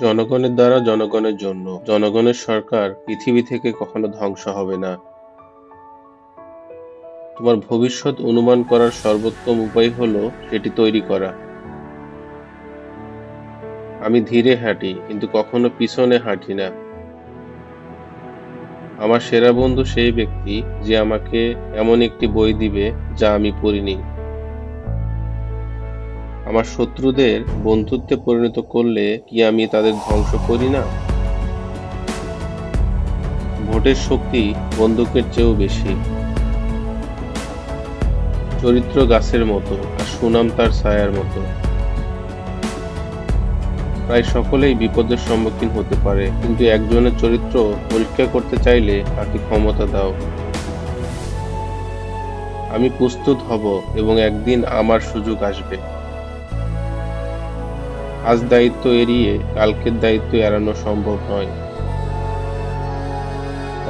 জনগণের দ্বারা জনগণের জন্য। জনগণের সরকার পৃথিবী থেকে কখনো ধ্বংস হবে না। তোমার ভবিষ্যৎ অনুমান করার সর্বোত্তম উপায় হলো সেটি তৈরি করা। আমি ধীরে হাঁটি, কিন্তু কখনো পিছনে হাঁটি না। আমার সেরা বন্ধু সেই ব্যক্তি যে আমাকে এমন একটি বই দিবে যা আমি পড়িনি। আমার শত্রুদের বন্ধুত্বে পরিণত করলে কি আমি তাদের ধ্বংস করি না? ভোটের শক্তি বন্দুকের চেয়েও বেশি। চরিত্র গাছের মতো আর সুনাম তার ছায়ার মতো। প্রায় সকলেই বিপদের সম্মুখীন হতে পারে, কিন্তু একজনের চরিত্র পরীক্ষা করতে চাইলে তাকে ক্ষমতা দাও। আমি প্রস্তুত হব এবং একদিন আমার সুযোগ আসবে। আজ দায়িত্ব এড়িয়ে কালকের দায়িত্ব এড়ানো সম্ভব নয়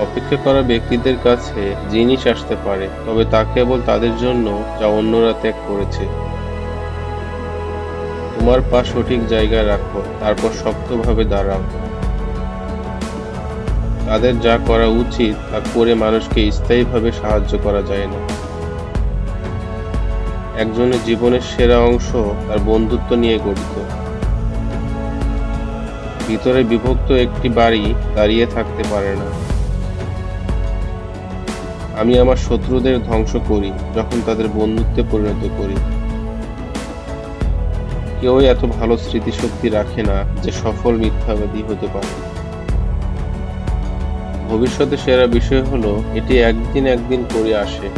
অপেক্ষা করা ব্যক্তিদের কাছে জিনিস আসতে পারে, তবে তা কেবল তাদের জন্য যা অন্যরা ত্যাগ করেছে। তোমার পা সঠিক জায়গায় রাখো, তারপর শক্তভাবে দাঁড়াও। তাদের যা করা উচিত তা করে মানুষকে স্থায়ীভাবে সাহায্য করা যায় না। একজনের জীবনের সেরা অংশ তার বন্ধুত্ব নিয়ে গঠিত। ভিতরে বিভক্ত একটি বাড়ি দাঁড়িয়ে থাকতে পারে না। আমি আমার শত্রুদের ধ্বংস করি, যখন তাদের বন্ধুত্বে পরিণত করি। কেউ এত ভালো স্মৃতিশক্তি রাখে না যে সফল মিথ্যাবাদী হতে পারে। ভবিষ্যতে সেরা বিষয় হলো, এটি একদিন একদিন করে আসে।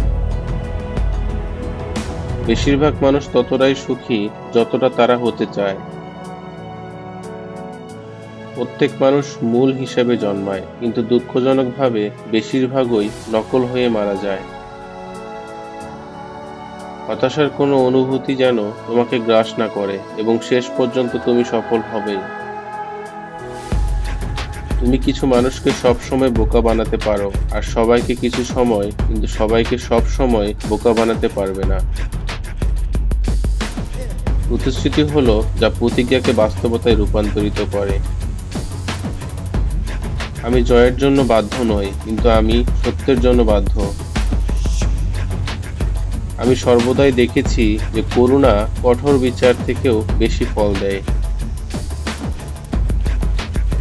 বেশিরভাগ মানুষ ততটাই সুখী যতটা তারা হতে চায়। প্রত্যেক মানুষ মূল হিসেবে জন্মায়, কিন্তু দুঃখজনকভাবে বেশিরভাগই নকল হয়ে মারা যায়। হতাশার কোনো অনুভূতি যেন তোমাকে গ্রাস না করে, এবং শেষ পর্যন্ত তুমি সফল হবেই। তুমি কিছু মানুষকে সব সময় বোকা বানাতে পারো, আর সবাইকে কিছু সময়, কিন্তু সবাইকে সব সময় বোকা বানাতে পারবে না। প্রতিশ্রুতি হলো যা প্রতিজ্ঞাকে বাস্তবতায় রূপান্তরিত করে। আমি জয়ের জন্য বাধ্য নই, কিন্তু আমি সত্যের জন্য বাধ্য। আমি সর্বদাই দেখেছি যে করুণা কঠোর বিচার থেকেও বেশি ফল দেয়।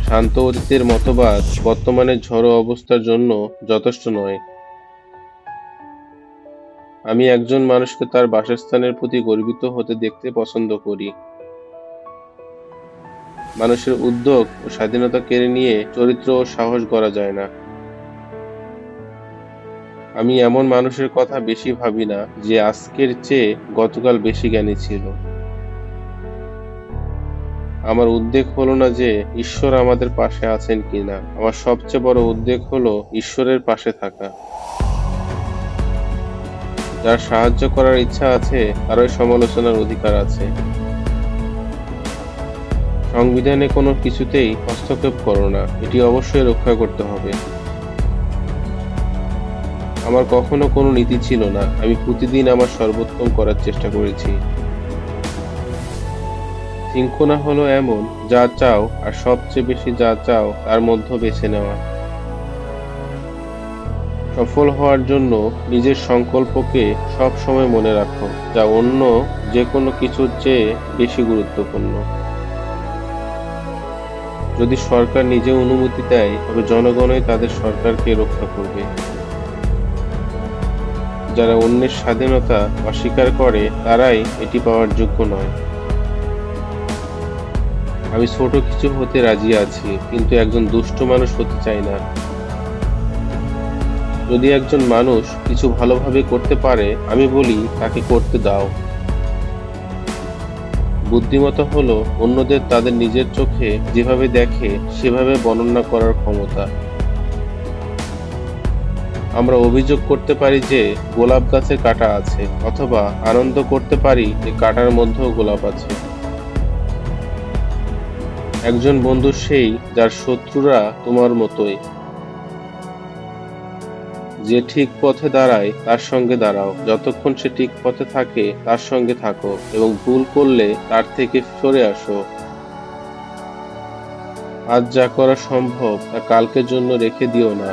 শান্ত অতীতের মতবাদ বর্তমানের ঝড়ো অবস্থার জন্য যথেষ্ট নয়। আমি একজন মানুষকে তার বাসস্থানের প্রতি গর্বিত হতে দেখতে পছন্দ করি। মানুষের উদ্যোগ ও স্বাধীনতা কেড়ে নিয়ে চরিত্র ও সাহস করা যায় না। আমি এমন মানুষের কথা বেশি ভাবি না, যে আজকের চেয়ে গতকাল বেশি জ্ঞানী ছিল। আমার উদ্বেগ হলো না যে ঈশ্বর আমাদের পাশে আছেন কিনা। আমার সবচেয়ে বড় উদ্বেগ হলো ঈশ্বরের পাশে থাকা। যার সাহায্য করার ইচ্ছা আছে, তারই সমালোচনার অধিকার আছে। সংবিধানে কোনো কিছুতেই হস্তক্ষেপ করো না। এটি অবশ্যই রক্ষা করতে হবে। আমার কখনো কোনো নীতি ছিল না। আমি প্রতিদিন আমার সর্বোত্তম করার চেষ্টা করেছি। শৃঙ্খলা হলো এমন, যা চাও, আর সবচেয়ে বেশি যা চাও, তার মধ্যে বেছে নেওয়া। সফল হওয়ার জন্য নিজের সংকল্পকে সব সময় মনে রাখো, যা অন্য যে কোনো কিছুর চেয়ে বেশি গুরুত্বপূর্ণ। যদি সরকার নিজে অনুমতি দেয়, তবে জনগণই তাদের সরকারকে রক্ষা করবে। যারা অন্যের স্বাধীনতা অস্বীকার করে, তারাই এটি পাওয়ার যোগ্য নয়। আমি ছোট কিছু হতে রাজি আছি, কিন্তু একজন দুষ্ট মানুষ হতে চাই না। যদি একজন মানুষ কিছু ভালোভাবে করতে পারে, আমি বলি, তাকে করতে দাও। বুদ্ধিমত্তা হলো অন্যদের তাদের নিজের চোখে যেভাবে দেখে সেভাবে বর্ণনা করার ক্ষমতা। আমরা অভিযোগ করতে পারি যে গোলাপ গাছে কাটা আছে, অথবা আনন্দ করতে পারি যে কাটার মধ্যেও গোলাপ আছে। একজন বন্ধু সেই যার শত্রুরা তোমার মতোই। যে ঠিক পথে দাঁড়ায়, তার সঙ্গে দাঁড়াও। যতক্ষণ সে ঠিক পথে থাকে, তার সঙ্গে থাকো এবং ভুল করলে তার থেকে সরে আসো। আজ যা করা সম্ভব, তা কালকের জন্য রেখে দিও না।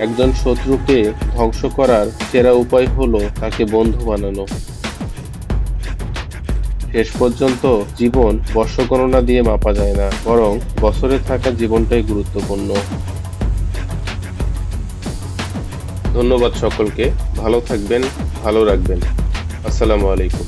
একজন শত্রুকে ধ্বংস করার সেরা উপায় হলো তাকে বন্ধু বানানো। শেষ পর্যন্ত জীবন বর্ষগণনা দিয়ে মাপা যায় না, বরং বছরে থাকা জীবনটাই গুরুত্বপূর্ণ। ধন্যবাদ সকলকে। ভালো থাকবেন ভালো রাখবেন। আসসালামু আলাইকুম।